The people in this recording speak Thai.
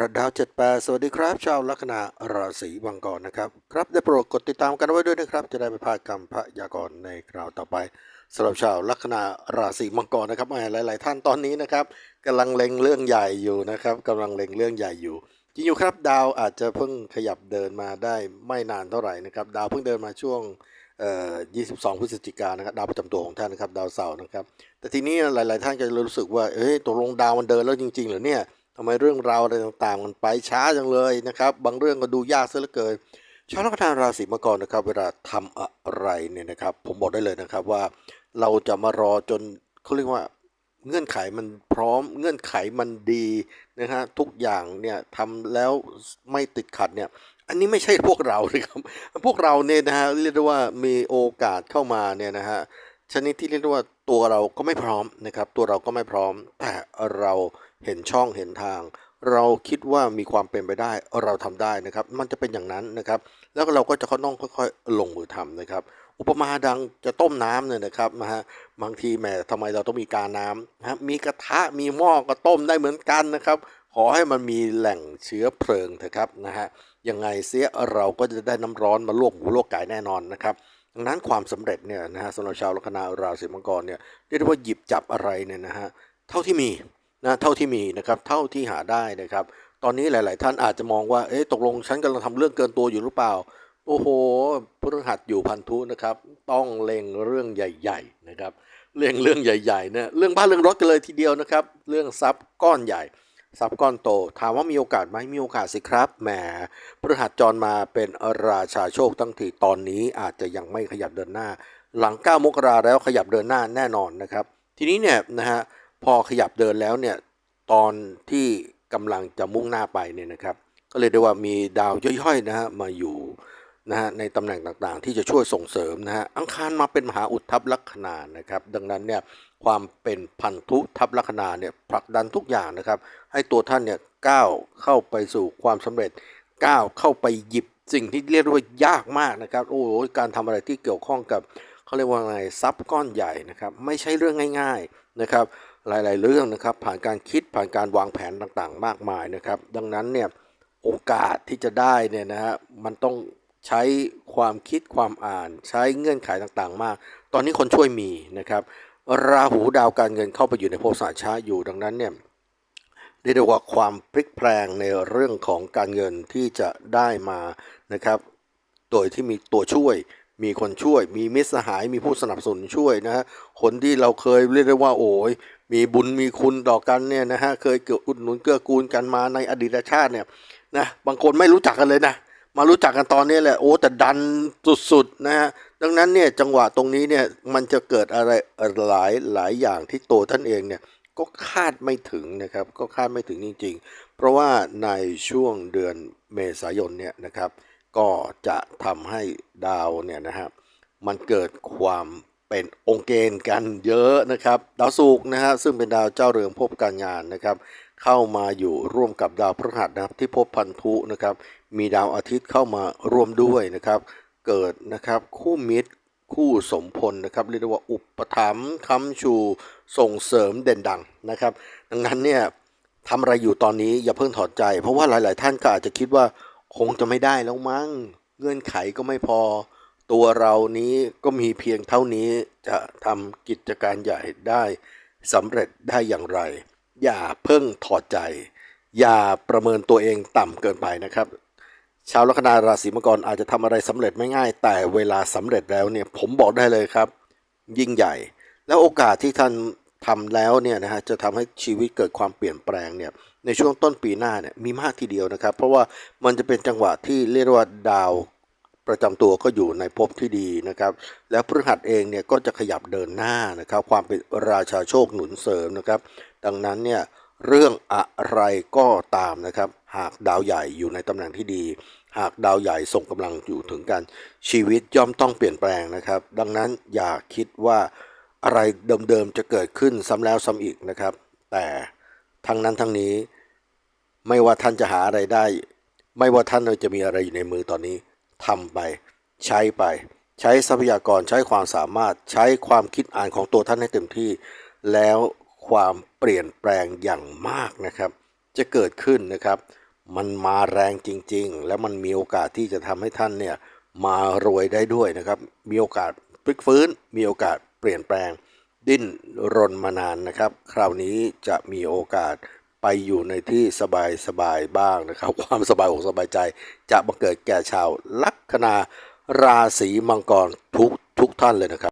ระดาวเจ็ดแปดสวัสดีครับชาวลัคนาราศีมังกรนะครับ ครับได้โปรดกดติดตามกันไว้ด้วยนะครับ จะได้ไม่พลาดคำพยากรณ์ในคราวต่อไปสำหรับชาวลัคนาราศีมังกรนะครับหมหลาย ๆ ท่านตอนนี้นะครับกำลังเล็งเรื่องใหญ่อยู่นะครับกำลังเล็งเรื่องใหญ่อยู่จริงอยู่ครับดาวอาจจะเพิ่งขยับเดินมาได้ไม่นานเท่าไหร่นะครับดาวเพิ่งเดินมาช่วงเอ่อ22 พฤศจิกายนนะครับดาวประจำตัวของท่านนะครับดาวเสาร์นะครับ แต่ทีนี้หลาย ๆ ท่านก็จะรู้สึกว่าเอ้ยตกลงดาวมันเดินแล้วจริง ๆ หรือเนี่ย ทำไมเรื่องราวอะไรต่างๆ มันไปช้าจังเลยนะครับ บางเรื่องก็ดูยากซะเหลือเกินชาวลัคนาราศีมังกรนะครับ เวลาทำอะไรเนี่ยนะครับ ผมบอกได้เลยนะครับว่าเราจะมารอจนเขาเรียกว่าเงื่อนไขมันพร้อมเงื่อนไขมันดีนะฮะทุกอย่างเนี่ยทำแล้วไม่ติดขัดเนี่ยอันนี้ไม่ใช่พวกเรานะครับ พวกเราเนี่ยนะฮะเรียกได้ว่ามีโอกาสเข้ามาเนี่ยนะฮะชนิดที่เรียกได้ว่าตัวเราก็ไม่พร้อมนะครับ ตัวเราก็ไม่พร้อมแต่เรา เห็นช่องเห็นทาง เราคิดว่ามีความเป็นไปได้เราทำได้นะครับ มันจะเป็นอย่างนั้นนะครับ แล้วเราก็จะต้องค่อยๆลงมือทำนะครับ อุปมาดังจะต้มน้ำเนี่ยนะครับนะฮะบางทีแหมทำไมเราต้องมีการน้ำนะฮะมีกระทะมีหม้อก็ต้มได้เหมือนกันนะครับ ขอให้มันมีแหล่งเชื้อเพลิงเถอะครับนะฮะยังไงเสียเราก็จะได้น้ำร้อนมาลวกหมูลวกไก่แน่นอนนะครับดังนั้นความสำเร็จเนี่ยนะฮะสำหรับชาวลัคนาราศีมังกรเนี่ยเรียกได้ว่าหยิบจับอะไรเนี่ยนะฮะเท่าที่มี นะเท่าที่มีนะครับเท่าที่หาได้นะครับ ตอนนี้หลาย ๆ ท่านอาจจะมองว่าเอ๊ะตกลงฉันกำลังทำเรื่องเกินตัวอยู่หรือเปล่า โอ้โหพฤหัสอยู่พันธุนะครับ ต้องเล็งเรื่องใหญ่ ๆ นะครับเรื่องเรื่องใหญ่ๆเนี่ยเรื่องบ้านเรื่องรถกันเลยทีเดียวนะครับ เรื่องทรัพย์ก้อนใหญ่ทรัพย์ก้อนโต ถามว่ามีโอกาสไหมมีโอกาสสิครับแหมพฤหัสจรมาเป็นราชาโชคตั้งทีตอนนี้อาจจะยังไม่ขยับเดินหน้า หลัง 9 มกราแล้วขยับเดินหน้าแน่นอนนะครับ ทีนี้เนี่ยนะฮะ พอขยับเดินแล้วเนี่ยตอนที่กำลังจะมุ่งหน้าไปเนี่ยนะครับก็เลยได้ว่ามีดาวย่อยๆนะฮะมาอยู่นะฮะในตำแหน่งต่างๆ ที่จะช่วยส่งเสริมนะฮะอังคารมาเป็นมหาอุดทับลัคนานะครับ ดังนั้นเนี่ยความเป็นพันธุทับลัคนาเนี่ยผลักดันทุกอย่างนะครับ ให้ตัวท่านเนี่ยก้าวเข้าไปสู่ความสำเร็จก้าวเข้าไปหยิบสิ่งที่เรียกว่ายากมากนะครับ โอ้โหการทำอะไรที่เกี่ยวข้องกับเขาเรียกว่าไงทรัพย์ก้อนใหญ่นะครับ ไม่ใช่เรื่องง่าย ๆนะครับ หลาย ๆ เรื่องนะครับผ่านการคิดผ่านการวางแผนต่างๆ มากมายนะครับ ดังนั้นเนี่ยโอกาสที่จะได้เนี่ยนะฮะมันต้องใช้ความคิดความอ่านใช้เงื่อนไขต่างๆ มาก ตอนนี้คนช่วยมีนะครับ ราหูดาวการเงินเข้าไปอยู่ในภพสาช้าอยู่ดังนั้นเนี่ยเรียกได้ว่าความพลิกแปลงในเรื่องของการเงินที่จะได้มานะครับ โดยที่มีตัวช่วยมีคนช่วย มีมิตรสหายมีผู้สนับสนุนช่วยนะฮะคนที่เราเคยเรียกได้ว่าโอ้ย มีบุญมีคุณต่อกันเนี่ยนะฮะเคยเกื้ออุดหนุนเกื้อกูลกันมาในอดีตชาติเนี่ยนะบางคนไม่รู้จักกันเลยนะมารู้จักกันตอนนี้แหละโอ้แต่ดันสุดๆนะฮะดังนั้นเนี่ยจังหวะตรงนี้เนี่ยมันจะเกิดอะไรหลายหลายอย่างที่ตัวท่านเองเนี่ยก็คาดไม่ถึงนะครับก็คาดไม่ถึงจริง ๆ เพราะว่าในช่วงเดือนเมษายนเนี่ยนะครับ ก็จะทำให้ดาวเนี่ยนะฮะมันเกิดความ เป็นองค์เกณฑ์กันเยอะนะครับ ดาวศุกร์นะฮะซึ่งเป็นดาวเจ้าเรือนภพการงานนะครับเข้ามาอยู่ร่วมกับดาวพฤหัสนะครับที่ภพพันธุนะครับมีดาวอาทิตย์เข้ามาร่วมด้วยนะครับ เกิดนะครับคู่มิตรคู่สมพลนะครับเรียกว่าอุปถัมภ์ค้ำชูส่งเสริมเด่นดังนะครับ ดังนั้นเนี่ยทำอะไรอยู่ตอนนี้อย่าเพิ่งถอดใจ เพราะว่าหลาย ๆ ท่านก็อาจจะคิดว่าคงจะไม่ได้แล้วมั้งเงื่อนไขก็ไม่พอ ตัวเรานี้ก็มีเพียงเท่านี้จะทำกิจการใหญ่ได้สำเร็จได้อย่างไร อย่าเพิ่งถอดใจ อย่าประเมินตัวเองต่ำเกินไปนะครับ ชาวลัคนาราศีมังกรอาจจะทำอะไรสำเร็จไม่ง่าย แต่เวลาสำเร็จแล้วเนี่ยผมบอกได้เลยครับ ยิ่งใหญ่ แล้วโอกาสที่ท่านทำแล้วเนี่ยนะฮะจะทำให้ชีวิตเกิดความเปลี่ยนแปลงเนี่ยในช่วงต้นปีหน้าเนี่ยมีมากทีเดียวนะครับ เพราะว่ามันจะเป็นจังหวะที่เรียกว่าดาว ประจำตัวก็อยู่ในภพที่ดีนะครับ แล้วพฤหัสเองเนี่ยก็จะขยับเดินหน้านะครับ ความเป็นราชาโชคหนุนเสริมนะครับ ดังนั้นเนี่ยเรื่องอะไรก็ตามนะครับ หากดาวใหญ่อยู่ในตำแหน่งที่ดี หากดาวใหญ่ส่งกำลังอยู่ถึงกัน ชีวิตย่อมต้องเปลี่ยนแปลงนะครับ ดังนั้นอย่าคิดว่าอะไรเดิมๆจะเกิดขึ้นซ้ำแล้วซ้ำอีกนะครับ แต่ทั้งนั้นทั้งนี้ ไม่ว่าท่านจะหาอะไรได้ ไม่ว่าท่านจะมีอะไรอยู่ในมือตอนนี้ ทำไป ใช้ไป ใช้ทรัพยากรใช้ความสามารถใช้ความคิดอ่านของตัวท่านให้เต็มที่ แล้วความเปลี่ยนแปลงอย่างมากนะครับ จะเกิดขึ้นนะครับ มันมาแรงจริง ๆ แล้วมันมีโอกาสที่จะทำให้ท่านเนี่ยมารวยได้ด้วยนะครับ มีโอกาสพลิกฟื้น มีโอกาสเปลี่ยนแปลง ดิ้นรนมานานนะครับ คราวนี้จะมีโอกาส ไปอยู่ในที่สบายสบายๆบ้างนะครับ ความสบายอกสบายใจ จะบังเกิดแก่ชาวลัคนาราศีมังกรทุกทุกท่านเลยนะครับ